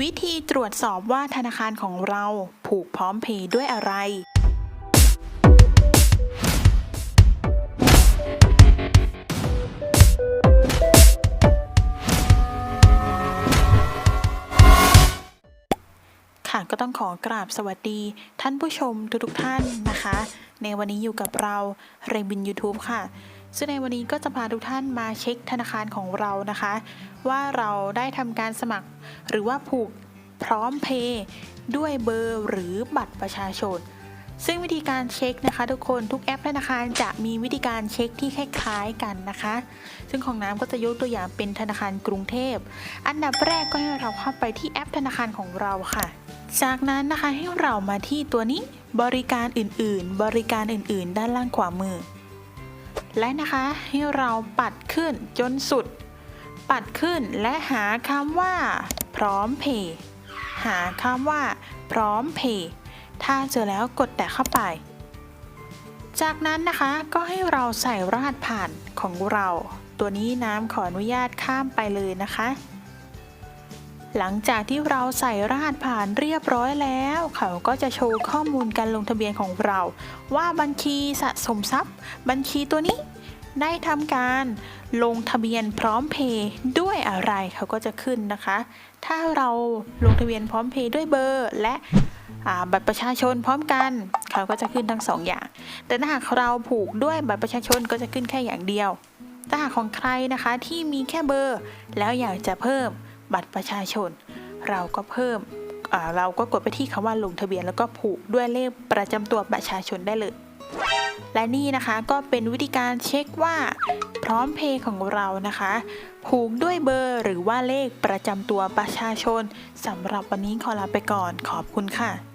วิธีตรวจสอบว่าธนาคารของเราผูกพร้อมเพย์ด้วยอะไร ค่ะก็ต้องขอกราบสวัสดีท่านผู้ชมทุกๆท่านนะคะ ในวันนี้อยู่กับเราเรบิน YouTube ค่ะ ซึ่งในวันนี้ก็จะพาทุกท่านมาเช็คธนาคารของเรานะคะ ว่าเราได้ทำการสมัคร หรือว่าผูกพร้อมเพย์ด้วยเบอร์หรือบัตรประชาชน ซึ่งวิธีการเช็คนะคะ ทุกคนทุกแอปธนาคารจะมีวิธีการเช็คที่คล้ายๆกันนะคะ ซึ่งของน้ำก็จะยกตัวอย่างเป็นธนาคารกรุงเทพ อันดับแรกก็ให้เราเข้าไปที่แอปธนาคารของเราค่ะจากนั้นนะคะให้เรามาที่ตัวนี้บริการอื่นๆ บริการอื่นๆ ด้านล่างขวามือ และนะคะให้เราปัดขึ้นจนสุด ปัดขึ้นและหาคำว่า พร้อมเพย์หาคำว่า พร้อมเพย์ถ้าเจอแล้วกดแตะเข้าไป จากนั้นนะคะก็ให้เราใส่รหัสผ่านของเรา ตัวนี้น้ำขออนุญาตข้ามไปเลยนะคะ หลังจากที่เราใส่รหัสผ่านเรียบร้อยแล้ว เขาก็จะโชว์ข้อมูลการลงทะเบียนของเรา ว่าบัญชีสะสมทรัพย์ บัญชีตัวนี้ ได้ทำการลงทะเบียนพร้อมเพย์ด้วยอะไรเขาก็จะขึ้นนะคะ ถ้าเราลงทะเบียนพร้อมเพย์ด้วยเบอร์ และบัตรประชาชนพร้อมกัน เขาก็จะขึ้นทั้งสองอย่าง แต่ถ้าหากเราผูกด้วยบัตรประชาชนก็จะขึ้นแค่อย่างเดียว ถ้าหากของใครนะคะที่มีแค่เบอร์ แล้วอยากจะเพิ่ม บัตรประชาชน เราก็เพิ่มเราก็กดไปที่คำว่าลงทะเบียนแล้วก็ผูกด้วยเลขประจำตัวประชาชนได้เลย และนี่นะคะก็เป็นวิธีการเช็คว่าพร้อมเพย์ของเรานะคะ ผูกด้วยเบอร์หรือว่าเลขประจำตัวประชาชนสำหรับวันนี้ขอลาไปก่อนขอบคุณค่ะ